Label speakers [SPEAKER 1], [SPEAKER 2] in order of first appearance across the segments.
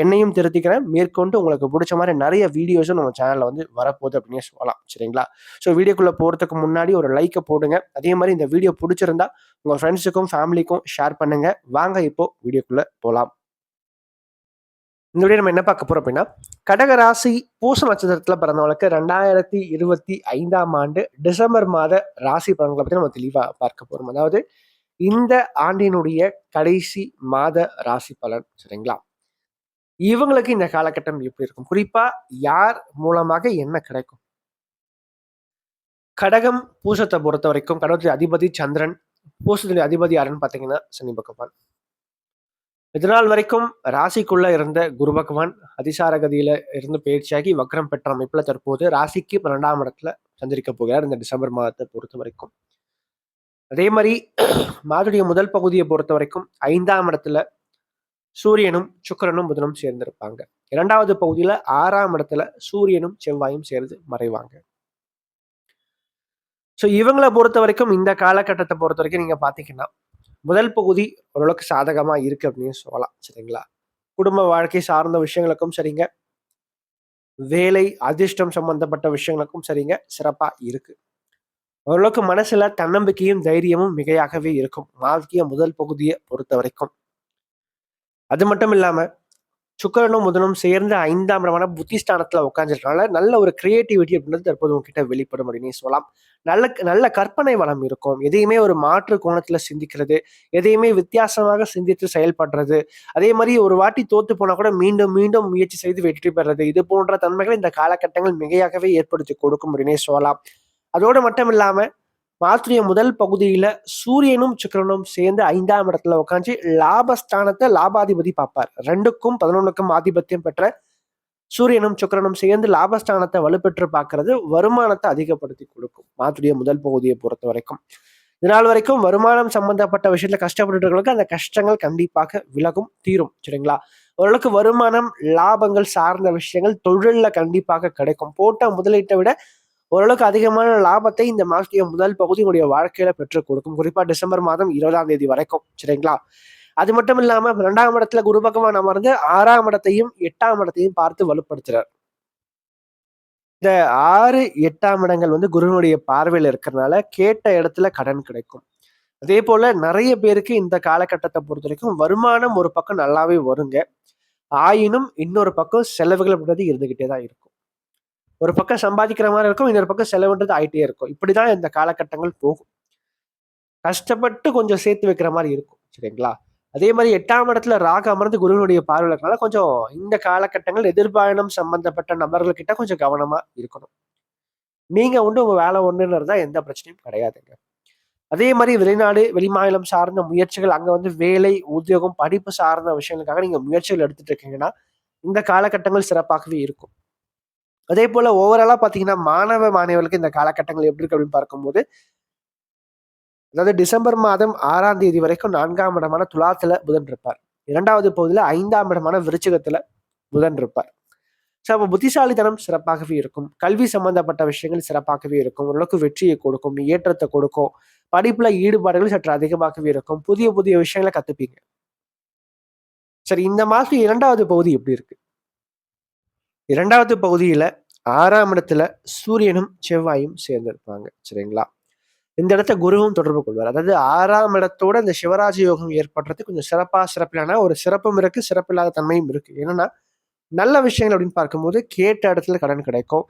[SPEAKER 1] என்னையும் திருத்திக்கிறேன். மேற்கொண்டு உங்களுக்கு பிடிச்ச மாதிரி நிறைய வீடியோஸும் நம்ம சேனலில் வந்து வரப்போகுது அப்படின்னு சொல்லலாம். சரிங்களா? ஸோ வீடியோக்குள்ளே போகிறதுக்கு முன்னாடி ஒரு லைக்கை போடுங்க. அதே மாதிரி இந்த வீடியோ பிடிச்சிருந்தா உங்கள் ஃப்ரெண்ட்ஸுக்கும் ஃபேமிலிக்கும் ஷேர் பண்ணுங்கள் வாங்க இப்போ வீடியோக்குள்ளே போகலாம் இந்த வீடியோ நம்ம என்ன பார்க்க போறோம் அப்படின்னா கடக ராசி பூச நட்சத்திரத்தில் பிறந்தவங்களுக்கு ரெண்டாயிரத்தி இருபத்தி ஐந்தாம் ஆண்டு டிசம்பர் மாத ராசி பலன்களை பற்றி நம்ம தெளிவாக பார்க்க போறோம். அதாவது இந்த ஆண்டினுடைய கடைசி மாத ராசி பலன். சரிங்களா? இவங்களுக்கு இந்த காலகட்டம் எப்படி இருக்கும்? குறிப்பா யார் மூலமாக என்ன கிடைக்கும்? கடகம் பூசத்தை பொறுத்த வரைக்கும் கடவுளுடைய அதிபதி சந்திரன் பூசத்துடைய அதிபதி யாருன்னு பார்த்தீங்கன்னா சனி பகவான். இதனால் வரைக்கும் ராசிக்குள்ள இருந்த குரு பகவான் அதிசார கதியில இருந்து பயிற்சியாகி வக்ரம் பெற்ற அமைப்புல தற்போது ராசிக்கு பன்னெண்டாம் இடத்துல சந்திரிக்க போகிறார் இந்த டிசம்பர் மாதத்தை பொறுத்த வரைக்கும். அதே மாதிரி மாதுடைய முதல் பகுதியை பொறுத்த வரைக்கும் ஐந்தாம் இடத்துல சூரியனும் சுக்கிரனும் புதனும் சேர்ந்திருப்பாங்க. இரண்டாவது பகுதியில ஆறாம் இடத்துல சூரியனும் செவ்வாயும் சேர்ந்து மறைவாங்க. ஸோ இவங்களை பொறுத்த வரைக்கும் இந்த காலகட்டத்தை பொறுத்த வரைக்கும் நீங்க பாத்தீங்கன்னா முதல் பகுதி ஓரளவுக்கு சாதகமா இருக்கு அப்படின்னு சொல்லலாம் சரிங்களா? குடும்ப வாழ்க்கை சார்ந்த விஷயங்களுக்கும் சரிங்க. வேலை அதிர்ஷ்டம் சம்பந்தப்பட்ட விஷயங்களுக்கும் சரிங்க சிறப்பா இருக்கு. ஓரளவுக்கு மனசுல தன்னம்பிக்கையும் தைரியமும் மிகையாகவே இருக்கும். வாழ்க்கைய முதல் பகுதியை பொறுத்த வரைக்கும். அது மட்டும் இல்லாமல் சுக்கரனும் முதலும் சேர்ந்து ஐந்தாம் இடமான புத்திஸ்தானத்தில் உட்காந்துருக்கனால நல்ல ஒரு கிரியேட்டிவிட்டி அப்படின்றது தற்போது உங்ககிட்ட வெளிப்படும் அப்படின்னு சொல்லலாம். நல்ல நல்ல கற்பனை வளம் இருக்கும். எதையுமே ஒரு மாற்று கோணத்தில் சிந்திக்கிறது எதையுமே வித்தியாசமாக சிந்தித்து செயல்படுறது அதே மாதிரி ஒரு வாட்டி தோத்து போனால் கூட மீண்டும் மீண்டும் முயற்சி செய்து வெற்றி பெறுறது இது போன்ற தன்மைகள் இந்த காலகட்டங்கள் மிகையாகவே ஏற்படுத்தி கொடுக்கும் அப்படின்னே சொல்லலாம். அதோடு மட்டும் இல்லாமல் மாத்துரிய முதல் பகுதியில சூரியனும் சுக்கிரனும் சேர்ந்து ஐந்தாம் இடத்துல உட்காந்து லாபஸ்தானத்தை லாபாதிபதி பார்ப்பார். ரெண்டுக்கும் பதினொன்றுக்கும் ஆதிபத்தியம் பெற்ற சூரியனும் சுக்கிரனும் சேர்ந்து லாபஸ்தானத்தை வலுப்பெற்று பார்க்கறது வருமானத்தை அதிகப்படுத்தி கொடுக்கும். மாத்துடைய முதல் பகுதியை பொறுத்த வரைக்கும். இதனால் வரைக்கும் வருமானம் சம்பந்தப்பட்ட விஷயத்துல கஷ்டப்பட்டுகளுக்கு அந்த கஷ்டங்கள் கண்டிப்பாக விலகும் தீரும். சரிங்களா? ஓரளவுக்கு வருமானம் லாபங்கள் சார்ந்த விஷயங்கள் தொழிலில் கண்டிப்பாக கிடைக்கும். போட்ட முதலீட்டை விட ஓரளவுக்கு அதிகமான லாபத்தை இந்த மாசத்துடைய முதல் பகுதி உங்களுடைய வாழ்க்கையில பெற்றுக் கொடுக்கும். குறிப்பா டிசம்பர் மாதம் இருபதாம் தேதி வரைக்கும் சரிங்களா? அது மட்டும் இல்லாம இரண்டாம் இடத்துல குரு பகவான் அமர்ந்து ஆறாம் இடத்தையும் எட்டாம் இடத்தையும் பார்த்து வலுப்படுத்துறார். இந்த ஆறு எட்டாம் இடங்கள் வந்து குருவனுடைய பார்வையில் இருக்கிறதுனால கேட்ட இடத்துல கடன் கிடைக்கும். அதே போல நிறைய பேருக்கு இந்த காலகட்டத்தை பொறுத்த வரைக்கும் வருமானம் ஒரு பக்கம் நல்லாவே வருங்க. ஆயினும் இன்னொரு பக்கம் செலவுகள் அப்படின்றது இருந்துகிட்டே தான் இருக்கும். ஒரு பக்கம் சம்பாதிக்கிற மாதிரி இருக்கும் இன்னொரு பக்கம் செலவுன்றது ஆகிட்டே இருக்கும். இப்படிதான் இந்த காலகட்டங்கள் போகும். கஷ்டப்பட்டு கொஞ்சம் சேர்த்து வைக்கிற மாதிரி இருக்கும் சரிங்களா? அதே மாதிரி எட்டாம் இடத்துல ராக அமர்ந்து குருவினுடைய பார்வையிலனால கொஞ்சம் இந்த காலகட்டங்கள் எதிர்பாயணம் சம்பந்தப்பட்ட நபர்கள்கிட்ட கொஞ்சம் கவனமாக இருக்கணும். நீங்கள் உண்டு உங்கள் வேலை ஒன்றுன்னு இருந்தா எந்த பிரச்சனையும் கிடையாதுங்க. அதே மாதிரி வெளிநாடு வெளிமாநிலம் சார்ந்த முயற்சிகள் அங்கே வந்து வேலை உத்தியோகம் படிப்பு சார்ந்த விஷயங்களுக்காக நீங்கள் முயற்சிகள் எடுத்துட்டு இருக்கீங்கன்னா இந்த காலகட்டங்கள் சிறப்பாகவே இருக்கும். அதே போல ஓவராலா பாத்தீங்கன்னா மாணவ மாணவர்களுக்கு இந்த காலகட்டங்கள் எப்படி இருக்கு அப்படின்னு பார்க்கும்போது அதாவது டிசம்பர் மாதம் ஆறாம் தேதி வரைக்கும் நான்காம் இடமான துலாத்துல புதன் இருப்பார். இரண்டாவது பகுதியில ஐந்தாம் இடமான விருச்சகத்துல புதன் இருப்பார். ஸோ அப்போ புத்திசாலித்தனம் சிறப்பாகவே இருக்கும். கல்வி சம்பந்தப்பட்ட விஷயங்கள் சிறப்பாகவே இருக்கும். ஓரளவுக்கு வெற்றியை கொடுக்கும் ஏற்றத்தை கொடுக்கும். படிப்புல ஈடுபாடுகள் சற்று அதிகமாகவே இருக்கும். புதிய புதிய விஷயங்களை கத்துப்பீங்க. சரி இந்த மாசம் இரண்டாவது பகுதி எப்படி இருக்கு? இரண்டாவது பகுதியில் ஆறாம் இடத்துல சூரியனும் செவ்வாயும் சேர்ந்திருப்பாங்க. சரிங்களா? இந்த இடத்த குருவும் தொடர்பு கொள்வார். அதாவது ஆறாம் இடத்தோட இந்த சிவராஜ யோகம் ஏற்படுறது கொஞ்சம் சிறப்பாக சிறப்பிலான ஒரு சிறப்பும் இருக்கு சிறப்பில்லாத தன்மையும் இருக்கு. என்னன்னா நல்ல விஷயங்கள் அப்படின்னு பார்க்கும்போது கேட்ட இடத்துல கடன் கிடைக்கும்.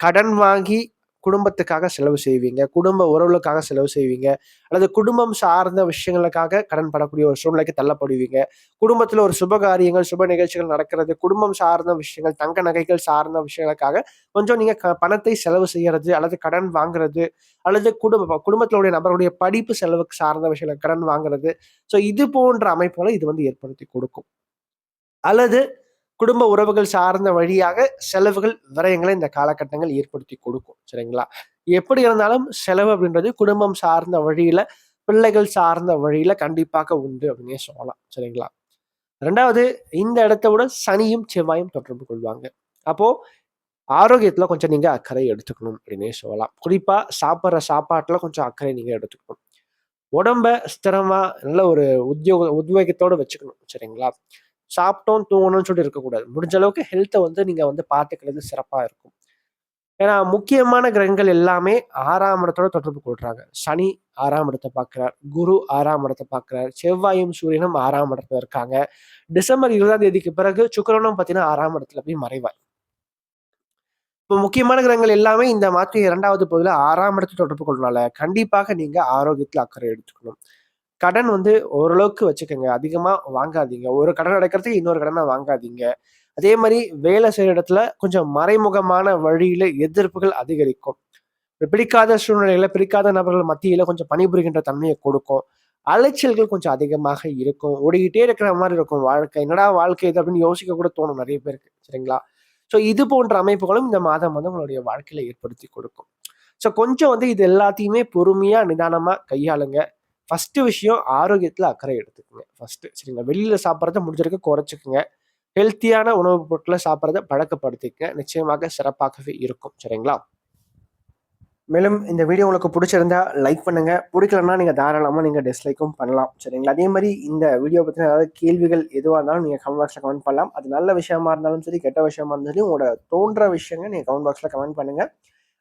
[SPEAKER 1] கடன் வாங்கி குடும்பத்துக்காக செலவு செய்வீங்க குடும்ப உறவுகளுக்காக செலவு செய்வீங்க அல்லது குடும்பம் சார்ந்த விஷயங்களுக்காக கடன் படக்கூடிய ஒரு சூழ்நிலைக்கு தள்ளப்படுவீங்க. குடும்பத்தில் ஒரு சுப காரியங்கள் சுப நிகழ்ச்சிகள் நடக்கிறது குடும்பம் சார்ந்த விஷயங்கள் தங்க நகைகள் சார்ந்த விஷயங்களுக்காக கொஞ்சம் நீங்கள் க- பணத்தை செலவு செய்யறது அல்லது கடன் வாங்குறது அல்லது குடும்ப குடும்பத்தினுடைய நபருடைய படிப்பு செலவுக்கு சார்ந்த விஷயங்கள் கடன் வாங்குறது. ஸோ இது போன்ற அமைப்புகளை இது வந்து ஏற்படுத்தி கொடுக்கும். அல்லது குடும்ப உறவுகள் சார்ந்த வழியாக செலவுகள் விரயங்களை இந்த காலகட்டங்கள் ஏற்படுத்தி கொடுக்கும். சரிங்களா? எப்படி இருந்தாலும் செலவு அப்படின்றது குடும்பம் சார்ந்த வழியில பிள்ளைகள் சார்ந்த வழியில கண்டிப்பாக உண்டு அப்படின்னே சொல்லலாம். சரிங்களா? ரெண்டாவது இந்த இடத்த விட சனியும் செவ்வாயும் தொடர்பு கொள்வாங்க. அப்போ ஆரோக்கியத்துல கொஞ்சம் நீங்க அக்கறை எடுத்துக்கணும் அப்படின்னே சொல்லலாம். குறிப்பா சாப்பிட்ற சாப்பாட்டுல கொஞ்சம் அக்கறை நீங்க எடுத்துக்கணும். உடம்ப ஸ்திரமா நல்ல ஒரு உத்தியோக உத்வேகத்தோட வச்சுக்கணும். சரிங்களா? சாப்பிட்டோம் தூங்கணும்னு சொல்லிட்டு இருக்கக்கூடாது. முடிஞ்ச அளவுக்கு ஹெல்த்தை வந்து நீங்க வந்து பார்த்துக்கிறது சிறப்பா இருக்கும். ஏன்னா முக்கியமான கிரகங்கள் எல்லாமே ஆறாம் இடத்தோட தொடர்பு கொள்றாங்க. சனி ஆறாம் இடத்தை பார்க்குறார். குரு ஆறாம் இடத்தை பார்க்குறார். செவ்வாயும் சூரியனும் ஆறாம் இடத்துல இருக்காங்க. டிசம்பர் இருபதாம் தேதிக்கு பிறகு சுக்கரனும் பார்த்தீங்கன்னா ஆறாம் இடத்துல போய் மறைவார் இப்போ முக்கியமான கிரகங்கள் எல்லாமே இந்த மாற்றி இரண்டாவது பகுதியில் ஆறாம் இடத்தை தொடர்பு கொள்றதுனால கண்டிப்பாக நீங்க ஆரோக்கியத்தில் அக்கறை எடுத்துக்கணும். கடன் வந்து ஓரளவுக்கு வச்சுக்கோங்க. அதிகமாக வாங்காதீங்க. ஒரு கடன் அடைக்கிறதுக்கு இன்னொரு கடனை வாங்காதீங்க. அதே மாதிரி வேலை செய்கிற இடத்துல கொஞ்சம் மறைமுகமான வழியில் எதிர்ப்புகள் அதிகரிக்கும். பிடிக்காத சூழ்நிலையில பிடிக்காத நபர்கள் மத்தியில் கொஞ்சம் பணிபுரிகின்ற தன்மையை கொடுக்கும். அலைச்சல்கள் கொஞ்சம் அதிகமாக இருக்கும். ஓடிக்கிட்டே இருக்கிற மாதிரி இருக்கும் வாழ்க்கை. என்னடா வாழ்க்கை இது அப்படின்னு யோசிக்க கூட தோணும் நிறைய பேருக்கு. சரிங்களா? ஸோ இது போன்ற அமைப்புகளும் இந்த மாதம் வந்து உங்களுடைய வாழ்க்கையில ஏற்படுத்தி கொடுக்கும். ஸோ கொஞ்சம் வந்து இது எல்லாத்தையுமே பொறுமையாக நிதானமாக கையாளுங்க. ஃபஸ்ட்டு விஷயம் ஆரோக்கியத்தில் அக்கறை எடுத்துக்கோங்க. ஃபஸ்ட்டு சரிங்களா? வெளியில் சாப்பிட்றத முடிஞ்சிருக்க குறைச்சிக்கோங்க. ஹெல்த்தியான உணவுப் பொருட்களை சாப்பிட்றத பழக்கப்படுத்திக்க நிச்சயமாக சிறப்பாகவே இருக்கும். சரிங்களா? மேலும் இந்த வீடியோ உங்களுக்கு பிடிச்சிருந்தா லைக் பண்ணுங்க. பிடிக்கலன்னா நீங்கள் தாராளமாக நீங்கள் டிஸ்லைக்கும் பண்ணலாம். சரிங்களா? அதே மாதிரி இந்த வீடியோ பற்றின ஏதாவது கேள்விகள் எதுவாக இருந்தாலும் நீங்கள் கமெண்ட் பாக்ஸில் கமெண்ட் பண்ணலாம். அது நல்ல விஷயமா இருந்தாலும் சரி கெட்ட விஷயமா இருந்தாலும் உங்களோட தோன்ற விஷயங்கள் நீங்கள் கமெண்ட் பாக்ஸில் கமெண்ட் பண்ணுங்கள்